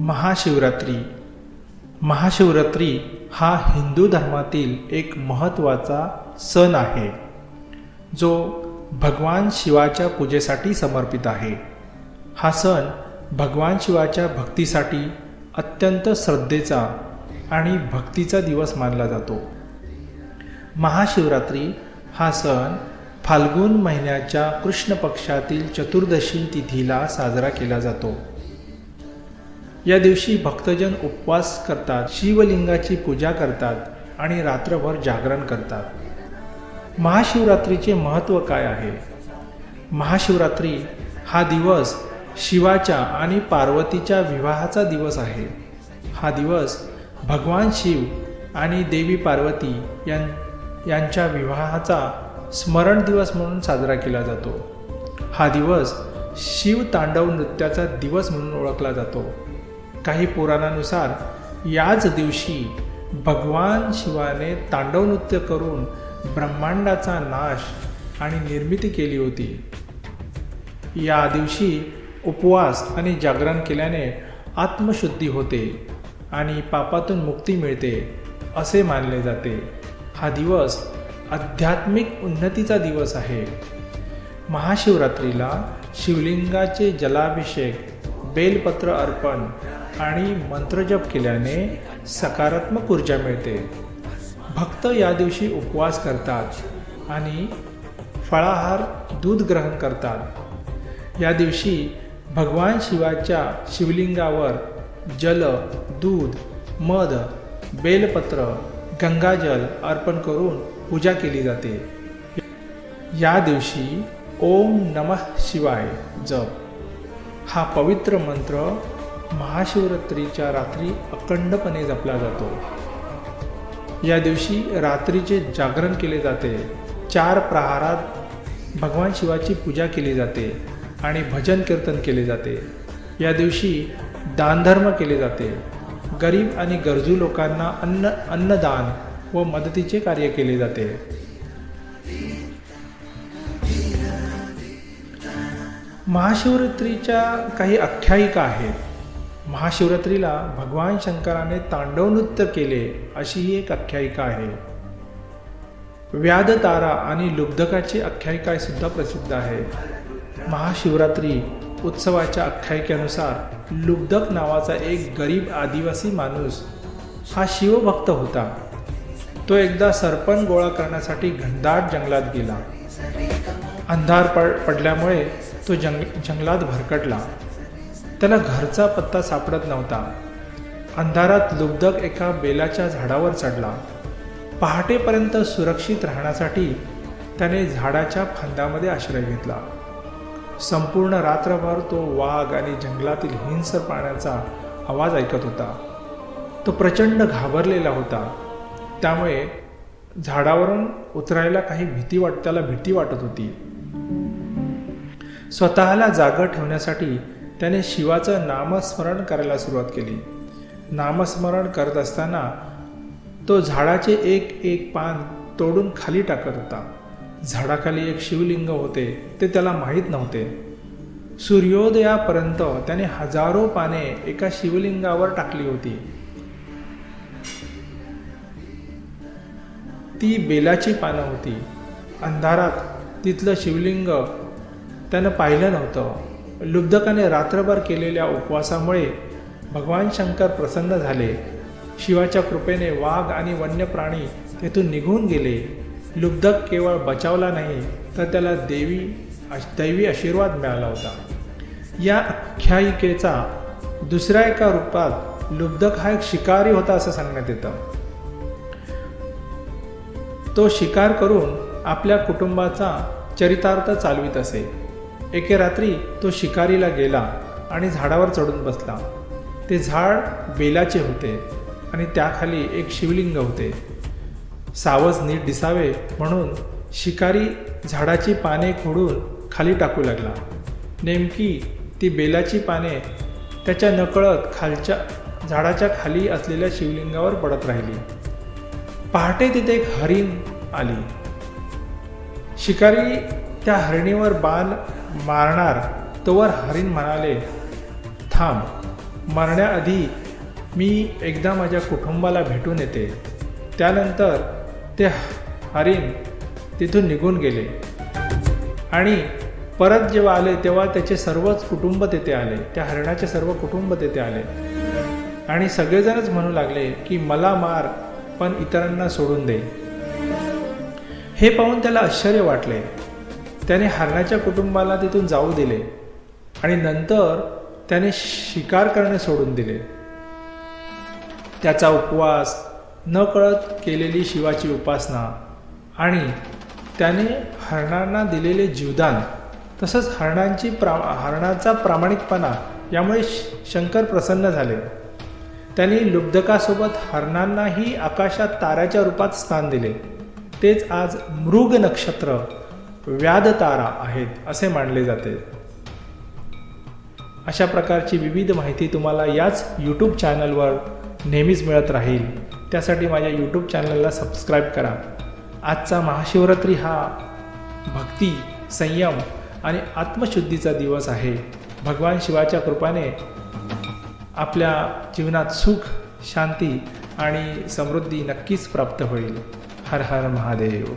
महाशिवरात्री. महाशिवरात्री हा हिंदू धर्मातील एक महत्त्वाचा सण आहे जो भगवान शिवाच्या पूजेसाठी समर्पित आहे. हा सण भगवान शिवाच्या भक्तीसाठी अत्यंत श्रद्धेचा आणि भक्तीचा दिवस मानला जातो. महाशिवरात्री हा सण फाल्गुन महिन्याच्या कृष्ण पक्षातील चतुर्दशी तिथीला साजरा केला जातो. या दिवशी भक्तजन उपवास करतात शिवलिंगाची पूजा करतात आणि रात्रभर जागरण करतात. महाशिवरात्रीचे महत्त्व काय आहे? महाशिवरात्री हा दिवस शिवाच्या आणि पार्वतीच्या विवाहाचा दिवस आहे. हा दिवस भगवान शिव आणि देवी पार्वती यां यांच्या विवाहाचा स्मरण दिवस म्हणून साजरा केला जातो. हा दिवस शिव तांडव नृत्याचा दिवस म्हणून ओळखला जातो. काही पुराणानुसार याच दिवशी भगवान शिवाने तांडव नृत्य करून ब्रह्मांडाचा नाश आणि निर्मिती केली होती. या दिवशी उपवास आणि जागरण केल्याने आत्मशुद्धी होते आणि पापातून मुक्ती मिळते असे मानले जाते. हा दिवस आध्यात्मिक उन्नतीचा दिवस आहे. महाशिवरात्रीला शिवलिंगाचे जलाभिषेक बेलपत्र अर्पण आणि मंत्रजप केल्याने सकारात्मक ऊर्जा मिळते. भक्त या दिवशी उपवास करतात आणि फळाहार दूध ग्रहण करतात. या दिवशी भगवान शिवाच्या शिवलिंगावर जल दूध मध बेलपत्र गंगाजल अर्पण करून पूजा केली जाते. या दिवशी ओम नमः शिवाय जप. हा पवित्र मंत्र महाशिवरात्रीच्या रात्री अखंडपणे जपला जातो. या दिवशी रात्रीचे जागरण केले जाते. चार प्रहारात भगवान शिवाची पूजा केली जाते आणि भजन कीर्तन केले जाते. या दिवशी दानधर्म केले जाते. गरीब आणि गरजू लोकांना अन्न अन्नदान व मदतीचे कार्य केले जाते. महाशिवरात्रीच्या काही आख्यायिका आहेत. महाशिवरात्रीला भगवान शंकराने तांडव नृत्य केले अशी ही एक आख्यायिका आहे. व्याधतारा आणि लुब्धकाची आख्यायिका सुद्धा प्रसिद्ध आहे. महाशिवरात्री उत्सवाच्या आख्यायिकेनुसार लुब्धक नावाचा एक गरीब आदिवासी माणूस हा शिवभक्त होता. तो एकदा सरपण गोळा करण्यासाठी घनदाट जंगलात गेला. अंधार पड पडल्यामुळे तो जंग जंगलात भरकटला. त्याला घरचा पत्ता सापडत नव्हता. अंधारात लुब्धक एका बेलाच्या झाडावर चढला. पहाटेपर्यंत सुरक्षित राहण्यासाठी त्याने झाडाच्या फांद्यामध्ये आश्रय घेतला. संपूर्ण रात्रभर तो वाघ आणि जंगलातील हिंस प्राण्याचा आवाज ऐकत होता. तो प्रचंड घाबरलेला होता. त्यामुळे झाडावरून उतरायला काही भीती वाट त्याला भीती वाटत होती. स्वतःला जागं ठेवण्यासाठी त्याने शिवाचं नामस्मरण करायला सुरुवात केली. नामस्मरण करत असताना तो झाडाचे एक एक पान तोडून खाली टाकत होता. झाडाखाली एक शिवलिंग होते ते त्याला माहीत नव्हते. सूर्योदयापर्यंत त्याने हजारो पाने एका शिवलिंगावर टाकली होती. ती बेलाची पानं होती. अंधारात तिथलं शिवलिंग त्यानं पाहिलं नव्हतं. लुब्धकाने रात्रभर केलेल्या उपवासामुळे भगवान शंकर प्रसन्न झाले. शिवाच्या कृपेने वाघ आणि वन्य प्राणी तेथून निघून गेले. लुब्धक केवळ बचावला नाही तर त्याला देवी दैवी आशीर्वाद मिळाला होता. या आख्यायिकेचा दुसऱ्या एका रूपात लुब्धक हा एक शिकारी होता असं सांगण्यात येतं. तो शिकार करून आपल्या कुटुंबाचा चरितार्थ चालवित असे. एके रात्री तो शिकारीला गेला आणि झाडावर चढून बसला. ते झाड बेलाचे होते आणि त्याखाली एक शिवलिंग होते. सावज नीट दिसावे म्हणून शिकारी झाडाची पाने खोडून खाली टाकू लागला. नेमकी ती बेलाची पाने त्याच्या नकळत खालच्या झाडाच्या खाली असलेल्या शिवलिंगावर पडत राहिली. पहाटे तिथे एक हरिण आली. शिकारी त्या हरिणीवर बाण मारणार. तोवर हरिण म्हणाले थांब मरण्याआधी मी एकदा माझ्या कुटुंबाला भेटून येते. त्यानंतर ते हरिण तिथून निघून गेले. आणि परत जेव्हा आले तेव्हा त्याचे सर्वच कुटुंब तेथे आले. त्या हरिणाचे सर्व कुटुंब तेथे आले. आणि सगळेजणच म्हणू लागले की मला मार पण इतरांना सोडून दे. हे पाहून त्याला आश्चर्य वाटले. त्याने हरणाच्या कुटुंबाला तिथून जाऊ दिले आणि नंतर त्याने शिकार करणे सोडून दिले. त्याचा उपवास न कळत केलेली शिवाची उपासना आणि त्याने हरणांना दिलेले जीवदान तसंच हरणांची प्रा हरणाचा प्रामाणिकपणा यामुळे श- शंकर प्रसन्न झाले. त्यांनी लुब्धकासोबत हरणांनाही आकाशात ताऱ्याच्या रूपात स्थान दिले. तेच आज मृग नक्षत्र व्याधतारा आहेत असे मानले जाते. अशा प्रकारची विविध माहिती तुम्हाला याच यूट्यूब चॅनलवर नेहमीच मिळत राहील. त्यासाठी माझ्या यूट्यूब चॅनलला सबस्क्राईब करा. आजचा महाशिवरात्री हा भक्ती संयम आणि आत्मशुद्धीचा दिवस आहे. भगवान शिवाच्या कृपाने आपल्या जीवनात सुख शांती आणि समृद्धी नक्कीच प्राप्त होईल. हर हर महादेव.